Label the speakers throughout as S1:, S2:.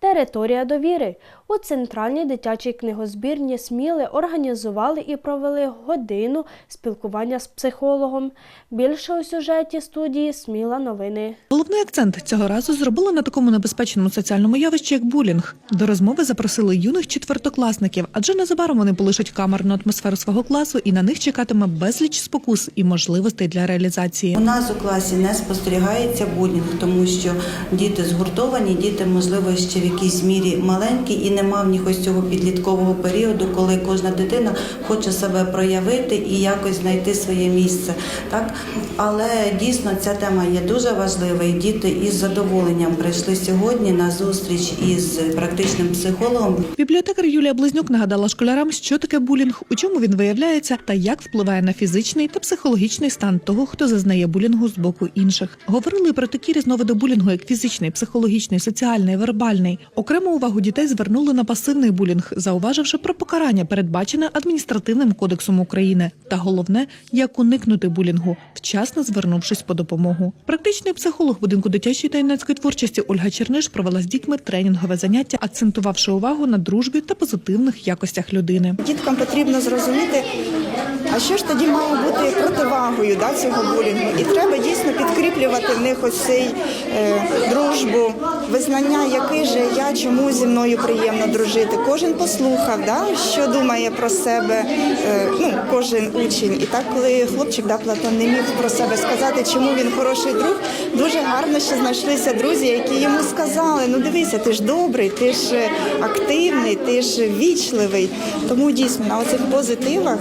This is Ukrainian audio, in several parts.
S1: Територія довіри у центральній дитячій книгозбірні Сміли організували і провели годину спілкування з психологом. Більше у сюжеті студії Сміла новини.
S2: Головний акцент цього разу зробили на такому небезпечному соціальному явищі, як булінг. До розмови запросили юних четвертокласників, адже незабаром вони полишать камерну атмосферу свого класу, і на них чекатиме безліч спокус і можливостей для реалізації.
S3: У нас у класі не спостерігається булінг, тому що діти згуртовані, діти, можливо, ще якійсь мірі маленькі, і нема в них ось цього підліткового періоду, коли кожна дитина хоче себе проявити і якось знайти своє місце. Так? Але дійсно ця тема є дуже важлива, і діти із задоволенням прийшли сьогодні на зустріч із практичним психологом.
S2: Бібліотекар Юлія Близнюк нагадала школярам, що таке булінг, у чому він виявляється та як впливає на фізичний та психологічний стан того, хто зазнає булінгу з боку інших. Говорили про такі різновиди булінгу, як фізичний, психологічний, соціальний, вербальний. Окрему увагу дітей звернули на пасивний булінг, зауваживши про покарання, передбачене адміністративним кодексом України. Та головне, як уникнути булінгу, вчасно звернувшись по допомогу. Практичний психолог будинку дитячої та юнацької творчості Ольга Черниш провела з дітьми тренінгове заняття, акцентувавши увагу на дружбі та позитивних якостях людини.
S4: Діткам потрібно зрозуміти, а що ж тоді має бути противагою да, цього булінгу. І треба дійсно підкріплювати в них ось цей е, дружбу, визнання, який же я, чому зі мною приємно дружити. Кожен послухав, да, що думає про себе, е, ну, кожен учень. І так, коли хлопчик да, Платон не міг про себе сказати, чому він хороший друг, дуже гарно ще знайшлися друзі, які йому сказали: ну дивися, ти ж добрий, ти ж е, активний, ти ж вічливий. Тому дійсно на оцих позитивах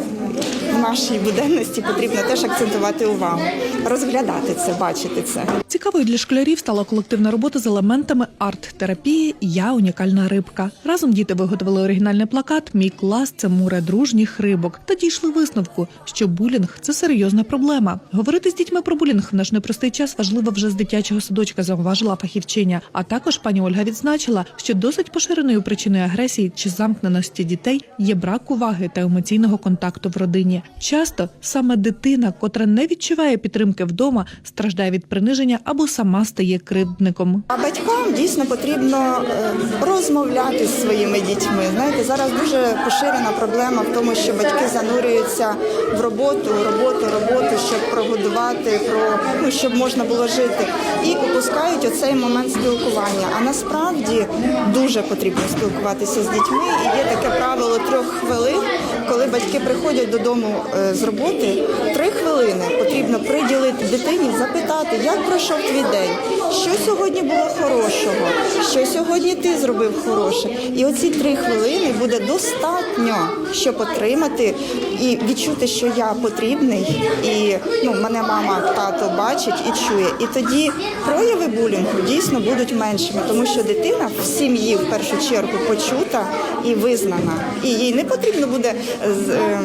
S4: в нашій буденності потрібно теж акцентувати увагу, розглядати це, бачити це.
S2: Цікавою для школярів стала колективна робота з елементами арт-терапії Я унікальна рибка. Разом діти виготовили оригінальний плакат Мій клас це море дружніх рибок та дійшли висновку, що булінг це серйозна проблема. Говорити з дітьми про булінг в наш непростий час важливо вже з дитячого садочка, зауважила фахівчиня. А також пані Ольга відзначила, що досить поширеною причиною агресії чи замкненості дітей є брак уваги та емоційного контакту в родині. Часто саме дитина, котра не відчуває підтримки вдома, страждає від приниження або сама стає кривдником.
S4: А батькам дійсно потрібно е, розмовляти з своїми дітьми. Знаєте, зараз дуже поширена проблема в тому, що батьки занурюються в роботу, роботу, роботу, щоб прогодувати, про ну щоб можна було жити, і опускають оцей момент спілкування. А насправді дуже потрібно спілкуватися з дітьми. І є таке правило трьох хвилин, коли батьки приходять додому е, з роботи, три хвилини потрібно приділити дитині, запитати, як пройшов твій день, що сьогодні було хорошого, що сьогодні ти зробив хороше. І оці три хвилини буде достатньо, щоб отримати і відчути, що я потрібний, і ну мене мама, тато бачить і чує. І тоді прояви булінгу дійсно будуть меншими, тому що дитина в сім'ї в першу чергу почута і визнана, і їй не потрібно буде з е,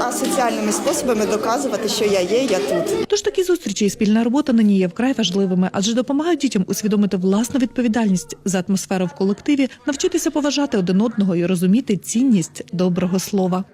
S4: асоціальними способами доказувати, що я є, я тут.
S2: Тож такі зустрічі і спільна робота нині є вкрай важливими, адже допомагають дітям усвідомити власну відповідальність за атмосферу в колективі, навчитися поважати один одного і розуміти цінність доброго слова.